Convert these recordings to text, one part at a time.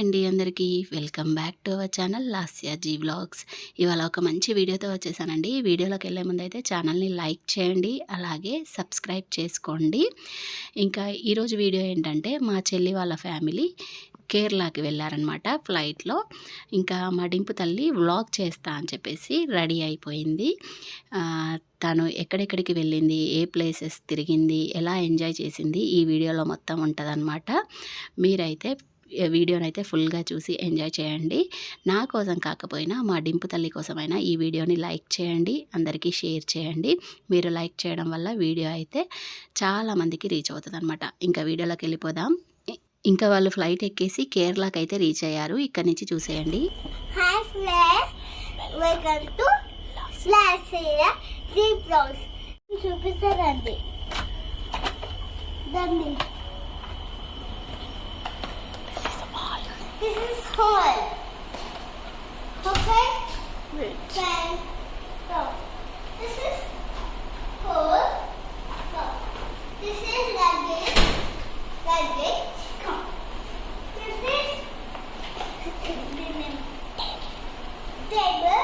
అండి అందరికీ. Welcome back to our channel Lasya G vlogs. ఇవాళ ఒక మంచి వీడియోతో వచ్చేసానండి. ఈ వీడియోలోకి వెళ్ళే ముందు అయితే ఛానల్ని లైక్ చేయండి అలాగే సబ్స్క్రైబ్ చేసుకోండి. ఇంకా ఈరోజు వీడియో ఏంటంటే మా చెల్లి వాళ్ళ ఫ్యామిలీ కేరళకి వెళ్ళారనమాట ఫ్లైట్లో. ఇంకా మా డింపు తల్లి వ్లాగ్ చేస్తా అని చెప్పేసి రెడీ అయిపోయింది. తను ఎక్కడెక్కడికి వెళ్ళింది ఏ ప్లేసెస్ తిరిగింది ఎలా ఎంజాయ్ చేసింది ఈ వీడియోలో మొత్తం ఉంటుందన్నమాట. మీరైతే ఈ వీడియోని అయితే ఫుల్గా చూసి ఎంజాయ్ చేయండి. నా కోసం కాకపోయినా మా డింపు తల్లి కోసమైనా ఈ వీడియోని లైక్ చేయండి అందరికీ షేర్ చేయండి. మీరు లైక్ చేయడం వల్ల వీడియో అయితే చాలా మందికి రీచ్ అవుతుంది అనమాట ఇంకా వీడియోలోకి వెళ్ళిపోదాం. ఇంకా వాళ్ళు ఫ్లైట్ ఎక్కేసి కేరళకి అయితే రీచ్ అయ్యారు. ఇక్కడ నుంచి చూసేయండి. చూపిస్తారండి దాన్ని This is hall. Okay? Then go. This is hall. Go. This is luggage. Luggage. Come. This is table.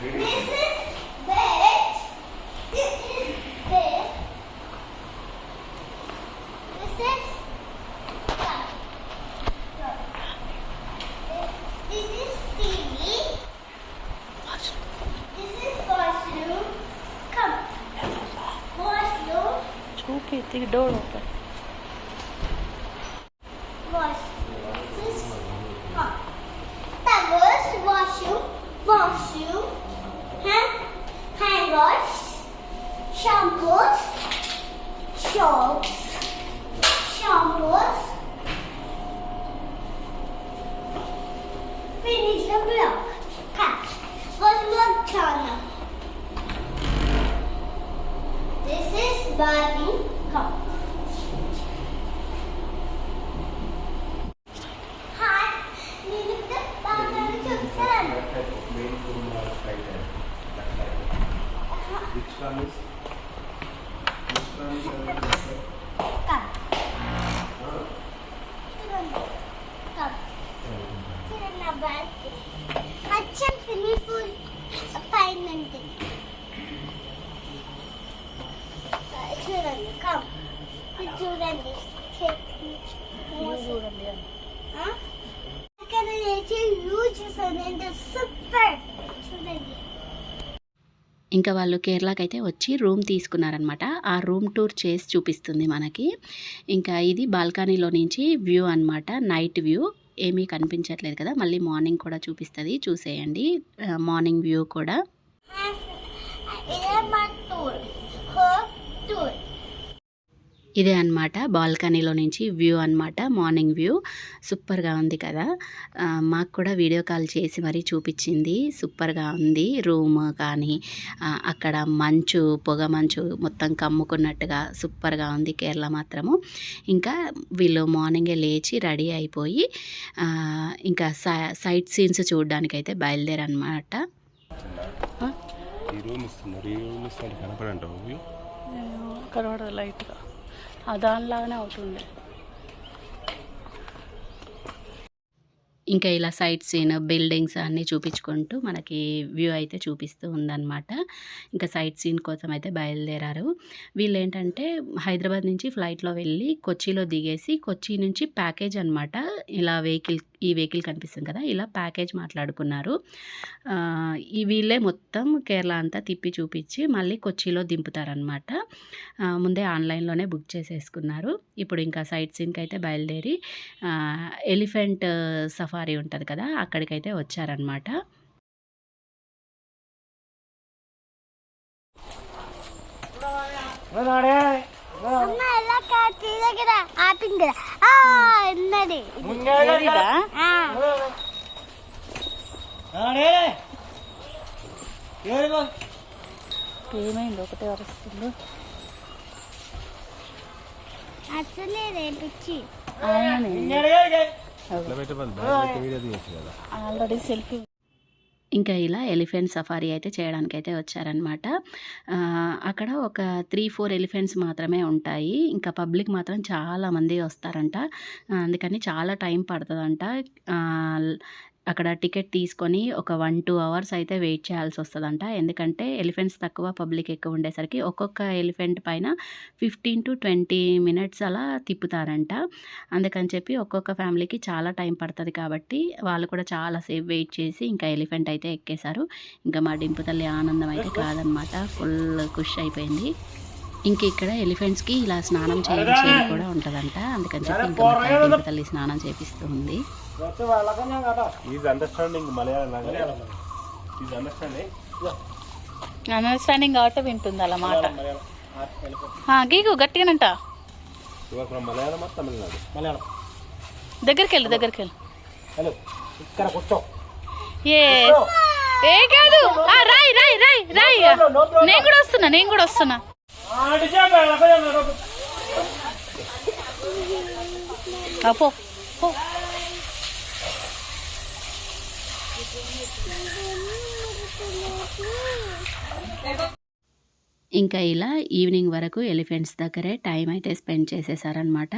This is bed. This is bed. This is থেকে দৌড়ো ఇంకా వాళ్ళు కేరళకి అయితే వచ్చి రూమ్ తీసుకున్నారనమాట ఆ రూమ్ టూర్ చేసి చూపిస్తుంది మనకి. ఇంకా ఇది బాల్కనీలో నుంచి వ్యూ అన్నమాట నైట్ వ్యూ. ఏమీ కనిపించట్లేదు కదా మళ్ళీ మార్నింగ్ కూడా చూపిస్తుంది. చూసేయండి. మార్నింగ్ వ్యూ కూడా. ఇదే అన్నమాట. బాల్కనీలో నుంచి వ్యూ అన్నమాట. Morning view. సూపర్గా ఉంది కదా. మాకు కూడా వీడియో కాల్ చేసి మరీ చూపించింది. సూపర్గా ఉంది రూమ్ కానీ అక్కడ మంచు పొగ మంచు మొత్తం కమ్ముకున్నట్టుగా సూపర్గా ఉంది కేరళ మాత్రము. ఇంకా వీళ్ళు మార్నింగే లేచి రెడీ అయిపోయి ఇంకా సై- సైట్ సీన్స్ చూడడానికైతే బయలుదేరనమాట ఈ రూమ్ ఇస్తున్నారు ఈ రూమ్ ఇస్తారు కనపడంటావు వ్యూ? కనబడదు లైట్గా. దానిలాగానే అవుతుంది. ఇంకా ఇలా సైట్ సీన్ బిల్డింగ్స్ అన్నీ చూపించుకుంటూ మనకి వ్యూ అయితే చూపిస్తూ ఉందన్నమాట. ఇంకా సైట్ సీన్ కోసం అయితే బయలుదేరారు. వీళ్ళు ఏంటంటే హైదరాబాద్ నుంచి ఫ్లైట్లో వెళ్ళి కొచ్చిలో దిగేసి కొచ్చి నుంచి ప్యాకేజ్ అనమాట ఇలా వెహికల్ ఈ వెహికల్ కనిపిస్తుంది కదా ఇలా ప్యాకేజ్ మాట్లాడుకున్నారు. ఈ వీళ్ళే మొత్తం కేరళ అంతా తిప్పి చూపించి మళ్ళీ కొచ్చిలో దింపుతారనమాట ముందే ఆన్లైన్లోనే బుక్ చేసేసుకున్నారు. ఇప్పుడు ఇంకా సైట్ సీన్కి అయితే బయలుదేరి ఎలిఫెంట్ సఫారీ ఉంటుంది కదా అక్కడికైతే వచ్చారనమాట అమ్మ ఎలా కాటి దగ్గర ఆపింది కదా ఆ ఉన్నది ఆ, ఏమైంది ఒకటే అరుస్తుంది అసలే రేపిచ్చి అవునని ఇట్లా పెట్టబడి బ్యాగ్ పెట్టి వీడియో తీయచ్చు కదా ఆల్రెడీ సెల్ఫీ ఇంకా ఇలా ఎలిఫెంట్ సఫారీ అయితే చేయడానికి అయితే వచ్చారనమాట అక్కడ ఒక త్రీ ఫోర్ ఎలిఫెంట్స్ మాత్రమే ఉంటాయి. ఇంకా పబ్లిక్ మాత్రం చాలా మంది వస్తారంట. అందుకని చాలా టైం పడుతుందంట. అక్కడ టికెట్ తీసుకొని ఒక వన్ టూ అవర్స్ అయితే వెయిట్ చేయాల్సి వస్తుందంట. ఎందుకంటే ఎలిఫెంట్స్ తక్కువ పబ్లిక్ ఎక్కువ ఉండేసరికి ఒక్కొక్క ఎలిఫెంట్ పైన ఫిఫ్టీన్ టు ట్వంటీ మినిట్స్ అలా తిప్పుతారంట. అందుకని చెప్పి ఒక్కొక్క ఫ్యామిలీకి చాలా టైం పడుతుంది కాబట్టి వాళ్ళు కూడా చాలా సేఫ్ వెయిట్ చేసి ఇంకా ఎలిఫెంట్ అయితే ఎక్కేశారు. ఇంకా మా డింపు తల్లి ఆనందం అయితే కాదనమాట. ఫుల్ ఖుష్ అయిపోయింది. ఇంక ఇక్కడ ఎలిఫెంట్స్కి ఇలా స్నానం చేయించేది కూడా ఉంటుందంట. అందుకని చెప్పి ఇంకా తల్లి స్నానం చేపిస్తుంది is understanding Malayalam is understanding understanding కాబట్టి వింటుంది అలా మాట. గీగు గట్టిగానంట. దగ్గరికి వెళ్ళు దగ్గరికి వెళ్ళు హలో ఇక్కడ కూర్చో. ఏ ఏ కాదు. ఆ, రాయ్ రాయ్ రాయ్ రాయ్. నేను కూడా వస్తున్నా నేను కూడా వస్తున్నా. పో ఇంకా ఇలా ఈవినింగ్ వరకు ఎలిఫెంట్స్ దగ్గరే టైం అయితే స్పెండ్ చేసేసారనమాట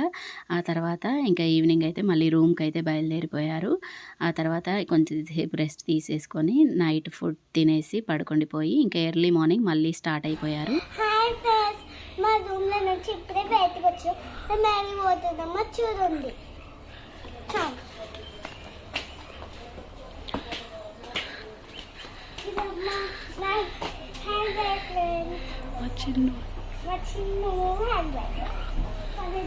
ఆ తర్వాత ఇంకా ఈవినింగ్ అయితే మళ్ళీ రూమ్కి అయితే బయలుదేరిపోయారు. ఆ తర్వాత కొంచెంసేపు రెస్ట్ తీసేసుకొని నైట్ ఫుడ్ తినేసి పడుకొండిపోయి ఇంకా ఎర్లీ మార్నింగ్ మళ్ళీ స్టార్ట్ అయిపోయారు హాయ్ ఫ్రెండ్స్ మా రూమ్లో నుంచి ఇప్పుడే బయటకు వచ్చాం మేము పోతున్నామో చూడండి చాలు. ఇదమ్మా నా హ్యాండ్ బ్యాగ్ ఫ్రెండ్స్ మా చిన్ను మా చిన్న హ్యాండ్ బ్యాగ్ అది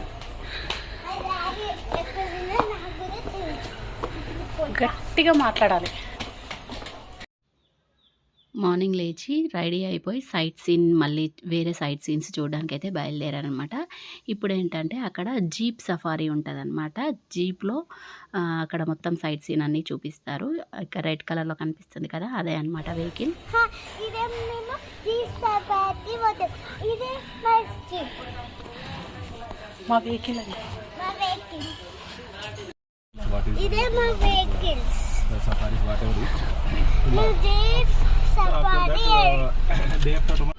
అది ఎక్కడుందో నాకు కూడా తెలుసు గట్టిగా మాట్లాడాలి మార్నింగ్ లేచి రెడీ అయిపోయి సైట్ సీన్ మళ్ళీ వేరే సైట్ సీన్స్ చూడడానికి అయితే బయలుదేరారనమాట ఇప్పుడు ఏంటంటే అక్కడ జీప్ సఫారీ ఉంటుంది జీప్లో అక్కడ మొత్తం సైట్ సీన్ అన్నీ చూపిస్తారు. ఇక్కడ రెడ్ కలర్లో కనిపిస్తుంది కదా అదే అనమాట వెహికల్. ఇదే మా వెహికల్ ఇదే వెహికల్స్. సఫారీ వాట్ ఎవర్ ఇదే day after tomorrow.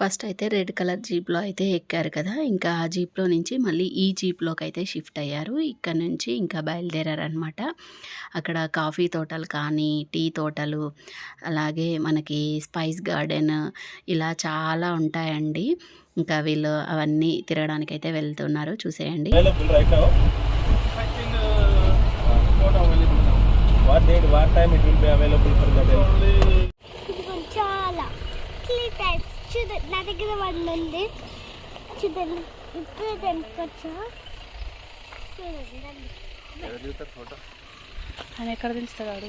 ఫస్ట్ అయితే రెడ్ కలర్ జీప్లో అయితే ఎక్కారు కదా! ఇంకా ఆ జీప్లో నుంచి మళ్ళీ ఈ జీప్లోకి అయితే షిఫ్ట్ అయ్యారు. ఇక్కడ నుంచి ఇంకా బయలుదేరారనమాట అక్కడ కాఫీ తోటలు కానీ టీ తోటలు అలాగే మనకి స్పైస్ గార్డెన్ ఇలా చాలా ఉంటాయండి. ఇంకా వీళ్ళు అవన్నీ తిరగడానికి అయితే వెళ్తున్నారు. చూసేయండి ఫర్ ద ఇదిగో చాలా త్రీ నా దగ్గర వన్ ఉంది ఇప్పుడు చూడండి ఎక్కడ తెలుస్తాడు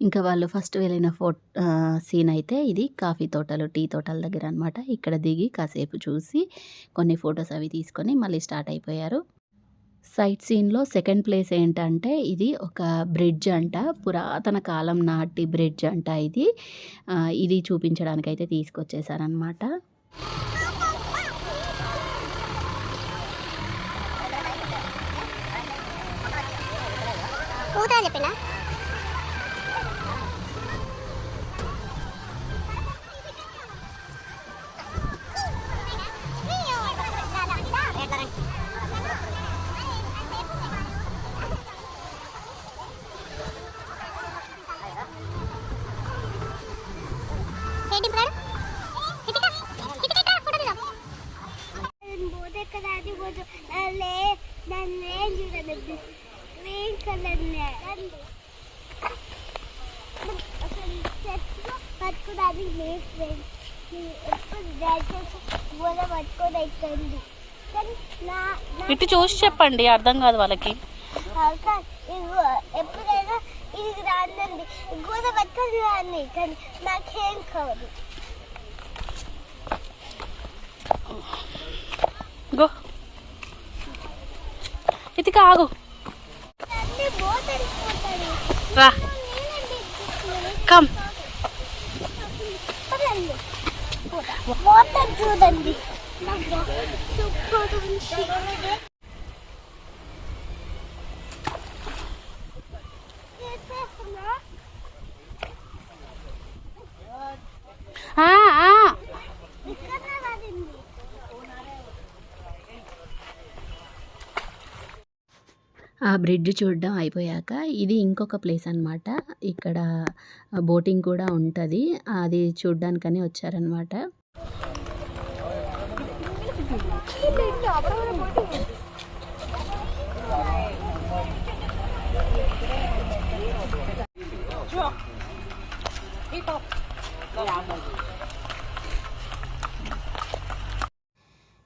ఇంకా వాళ్ళు ఫస్ట్ వెళ్ళిన ఫో సీన్ అయితే ఇది కాఫీ తోటలు టీ తోటల దగ్గర అనమాట ఇక్కడ దిగి కాసేపు చూసి కొన్ని ఫొటోస్ అవి తీసుకొని మళ్ళీ స్టార్ట్ అయిపోయారు. సైట్ సీన్లో సెకండ్ ప్లేస్ ఏంటంటే ఇది ఒక బ్రిడ్జ్ అంట. పురాతన కాలం నాటి బ్రిడ్జ్ అంట ఇది. ఇది చూపించడానికి అయితే తీసుకొచ్చేసారనమాట చెప్పినా? ఇటు చూసి చెప్పండి అర్థం కాదు వాళ్ళకి. ఎప్పుడైనా ఇది రాందండి గోద పట్టుకొని రాండి కానీ నాకేం కావదు గో ఇది వెళ్ళిపోతాను రా నేనే బిగ్ వాటర్ చూడండి సూపర్ ఉంది ఆ, ఆ. ఇక్కడ పడింది ఆ బ్రిడ్జ్ చూడడం అయిపోయాక ఇది ఇంకొక ప్లేస్ అన్నమాట. ఇక్కడ బోటింగ్ కూడా ఉంటుంది. అది చూడ్డానికని వచ్చారనమాట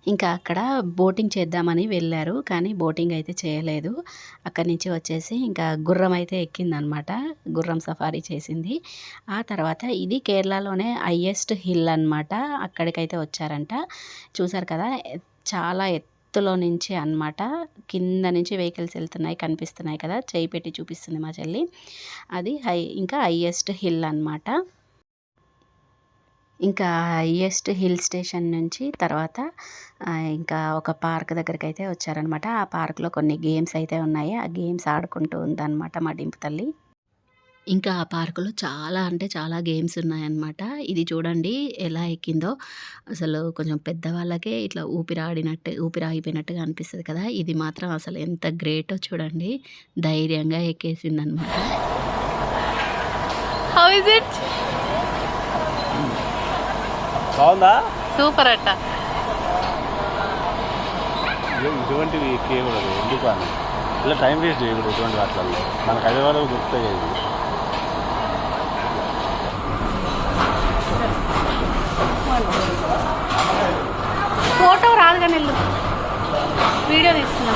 ఇంకా అక్కడ బోటింగ్ చేద్దామని వెళ్ళారు కానీ బోటింగ్ అయితే చేయలేదు. అక్కడి నుంచి వచ్చేసి ఇంకా గుర్రం అయితే ఎక్కిందనమాట. గుర్రం సఫారీ చేసింది. ఆ తర్వాత ఇది కేరళలోనే హయ్యెస్ట్ హిల్ అన్నమాట. అక్కడికైతే వచ్చారంట. చూసారు కదా చాలా ఎత్తులో నుంచి అన్నమాట. కింద నుంచి వెహికల్స్ వెళ్తున్నాయి కనిపిస్తున్నాయి కదా. చేయి పెట్టి చూపిస్తుంది మా చెల్లి. అది హై ఇంకా హయ్యెస్ట్ హిల్ అన్నమాట. ఇంకా హయ్యెస్ట్ హిల్ స్టేషన్ నుంచి తర్వాత ఇంకా ఒక పార్క్ దగ్గరికి అయితే వచ్చారనమాట. ఆ పార్క్లో కొన్ని గేమ్స్ అయితే ఉన్నాయి. ఆ గేమ్స్ ఆడుకుంటూ ఉందన్నమాట మా డింపు తల్లి. ఇంకా ఆ పార్కులో చాలా అంటే చాలా గేమ్స్ ఉన్నాయన్నమాట. ఇది చూడండి ఎలా ఎక్కిందో. అసలు కొంచెం పెద్దవాళ్ళకే ఇట్లా ఊపిరి ఆడినట్టు ఊపిరి ఆగిపోయినట్టుగా అనిపిస్తుంది కదా. ఇది మాత్రం అసలు ఎంత గ్రేటో చూడండి. ధైర్యంగా ఎక్కేసిందనమాట హౌ ఇస్ ఇట్ బాగుందా? సూపర్ అట్ట. ఇటువంటివి ఎక్కేయకూడదు ఎందుకు అని ఇలా టైం వేస్ట్ చేయకూడదు ఇటువంటి వాటిల్లో. మనకు అదే వాళ్ళు దొరుకుతాయి ఇవి. ఫోటో రాదు కానీ వీడియో తీస్తున్నా.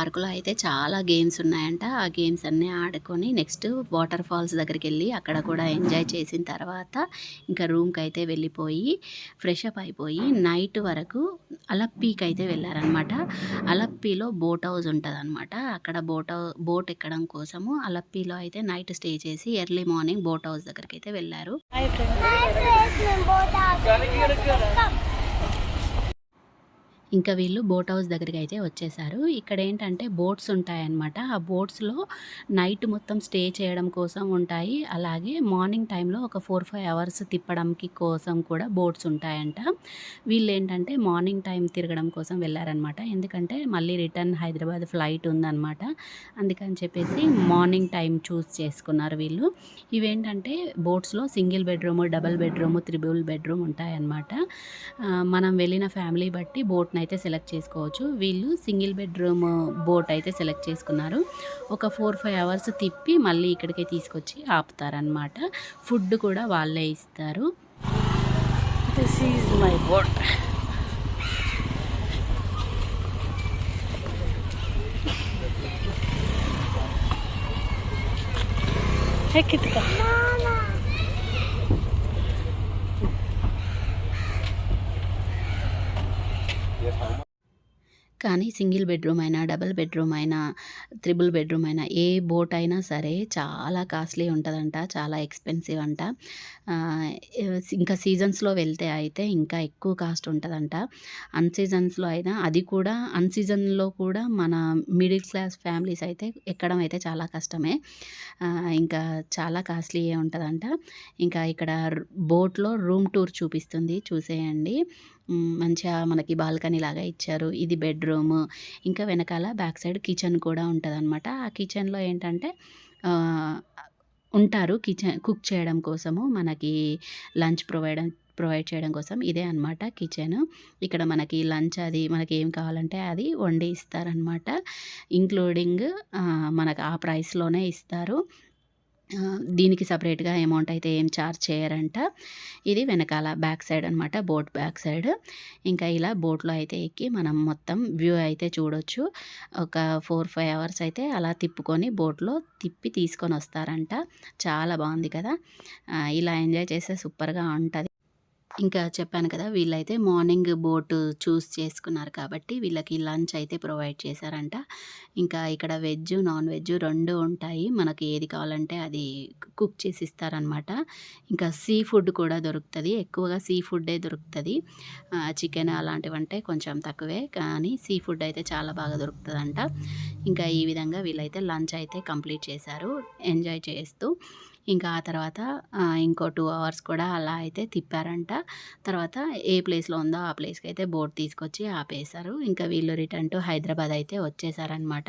పార్కులో అయితే చాలా గేమ్స్ ఉన్నాయంట. ఆ గేమ్స్ అన్నీ ఆడుకొని నెక్స్ట్ వాటర్ ఫాల్స్ దగ్గరికి వెళ్ళి అక్కడ కూడా ఎంజాయ్ చేసిన తర్వాత ఇంకా రూమ్కి అయితే వెళ్ళిపోయి ఫ్రెష్ అప్ అయిపోయి నైట్ వరకు అలప్పీకి అయితే వెళ్ళారనమాట అలప్పీలో బోట్ హౌస్ ఉంటుంది అక్కడ బోట్ బోట్ ఎక్కడం కోసము అలప్పీలో అయితే నైట్ స్టే చేసి ఎర్లీ మార్నింగ్ బోట్ హౌస్ దగ్గరికి అయితే వెళ్ళారు ఇంకా వీళ్ళు బోట్ హౌస్ దగ్గరికి అయితే వచ్చేసారు. ఇక్కడ ఏంటంటే బోట్స్ ఉంటాయన్నమాట. ఆ బోట్స్లో నైట్ మొత్తం స్టే చేయడం కోసం ఉంటాయి. అలాగే మార్నింగ్ టైంలో ఒక ఫోర్ ఫైవ్ అవర్స్ తిప్పడానికి కోసం కూడా బోట్స్ ఉంటాయంట. వీళ్ళు ఏంటంటే మార్నింగ్ టైం తిరగడం కోసం వెళ్ళారనమాట ఎందుకంటే మళ్ళీ రిటర్న్ హైదరాబాద్ ఫ్లైట్ ఉందన్నమాట. అందుకని చెప్పేసి మార్నింగ్ టైం చూస్ చేసుకున్నారు వీళ్ళు. ఇవేంటంటే బోట్స్లో single bedroom double bedroom triple bedroom ఉంటాయన్నమాట. మనం వెళ్ళిన ఫ్యామిలీ బట్టి బోట్ని అయితే సెలెక్ట్ చేసుకోవచ్చు. వీళ్ళు సింగిల్ బెడ్రూమ్ బోట్ అయితే సెలెక్ట్ చేసుకున్నారు. ఒక ఫోర్ ఫైవ్ అవర్స్ తిప్పి మళ్ళీ ఇక్కడికే తీసుకొచ్చి ఆపుతారనమాట ఫుడ్ కూడా వాళ్ళే ఇస్తారు. దిస్ ఈజ్ మై బోట్ ఎక్కితుకా కానీ సింగిల్ బెడ్రూమ్ అయినా డబుల్ బెడ్రూమ్ అయినా త్రిబుల్ బెడ్రూమ్ అయినా ఏ బోట్ అయినా సరే చాలా కాస్ట్లీ ఉంటుందంట చాలా ఎక్స్పెన్సివ్ అంట. ఇంకా సీజన్స్లో వెళ్తే అయితే ఇంకా ఎక్కువ కాస్ట్ ఉంటుందంట. అన్సీజన్స్లో అయినా అది కూడా అన్సీజన్లో కూడా మన మిడిల్ క్లాస్ ఫ్యామిలీస్ అయితే ఎక్కడం అయితే చాలా కష్టమే. ఇంకా చాలా కాస్ట్లీయే ఉంటుందంట. ఇంకా ఇక్కడ బోట్లో రూమ్ టూర్ చూపిస్తుంది చూసేయండి. మంచిగా మనకి బాల్కనీ లాగా ఇచ్చారు. ఇది బెడ్రూమ్. ఇంకా వెనకాల బ్యాక్ సైడ్ కిచెన్ కూడా ఉంటుందన్నమాట. ఆ కిచెన్లో ఏంటంటే ఉంటారు కిచెన్ కుక్ చేయడం కోసము. మనకి లంచ్ ప్రొవైడ్ ప్రొవైడ్ చేయడం కోసం ఇదే అనమాట కిచెన్. ఇక్కడ మనకి లంచ్ అది మనకి ఏం కావాలంటే అది వండి ఇస్తారనమాట ఇంక్లూడింగ్ మనకు ఆ ప్రైస్లోనే ఇస్తారు. దీనికి సపరేట్గా అమౌంట్ అయితే ఏం చార్జ్ చేయరంట. ఇది వెనకాల బ్యాక్ సైడ్ అనమాట బోట్ బ్యాక్ సైడ్. ఇంకా ఇలా బోట్లో అయితే ఎక్కి మనం మొత్తం వ్యూ అయితే చూడొచ్చు. ఒక ఫోర్ ఫైవ్ అవర్స్ అయితే అలా తిప్పుకొని బోట్లో తిప్పి తీసుకొని వస్తారంట. చాలా బాగుంది కదా. ఇలా ఎంజాయ్ చేస్తే సూపర్గా ఉంటుంది. ఇంకా చెప్పాను కదా వీళ్ళైతే మార్నింగ్ బోట్ చూస్ చేసుకున్నారు కాబట్టి వీళ్ళకి లంచ్ అయితే ప్రొవైడ్ చేశారంట. ఇంకా ఇక్కడ వెజ్ నాన్ వెజ్ రెండు ఉంటాయి. మనకి ఏది కావాలంటే అది కుక్ చేసి ఇస్తారనమాట ఇంకా సీ ఫుడ్ కూడా దొరుకుతుంది. ఎక్కువగా సీ ఫుడ్డే దొరుకుతుంది. చికెన్ అలాంటివి అంటే కొంచెం తక్కువే కానీ సీ ఫుడ్ అయితే చాలా బాగా దొరుకుతుందంట. ఇంకా ఈ విధంగా వీళ్ళైతే లంచ్ అయితే కంప్లీట్ చేశారు. ఎంజాయ్ చేస్తూ ఇంకా ఆ తర్వాత ఇంకో టూ అవర్స్ కూడా అలా అయితే తిప్పారంట. తర్వాత ఏ ప్లేస్లో ఉందో ఆ ప్లేస్కి అయితే బోట్ తీసుకొచ్చి ఆపేశారు. ఇంకా వీళ్ళు రిటర్న్ టు హైదరాబాద్ అయితే వచ్చేసారనమాట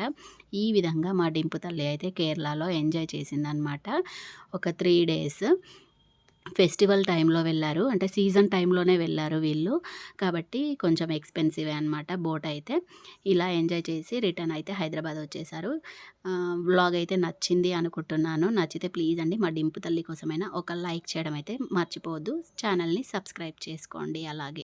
ఈ విధంగా మా డింపు తల్లి అయితే కేరళలో ఎంజాయ్ చేసిందనమాట. ఒక త్రీ డేస్. ఫెస్టివల్ టైంలో వెళ్ళారు. అంటే సీజన్ టైంలోనే వెళ్ళారు వీళ్ళు. కాబట్టి కొంచెం ఎక్స్పెన్సివే అనమాట బోట్ అయితే. ఇలా ఎంజాయ్ చేసి రిటర్న్ అయితే హైదరాబాద్ వచ్చేసారు. వ్లాగ్ అయితే నచ్చింది అనుకుంటున్నాను. నచ్చితే ప్లీజ్ అండి మా డింపు తల్లి కోసమైనా ఒక లైక్ చేయడం అయితే మర్చిపోవద్దు. ఛానల్ని సబ్స్క్రైబ్ చేసుకోండి. అలాగే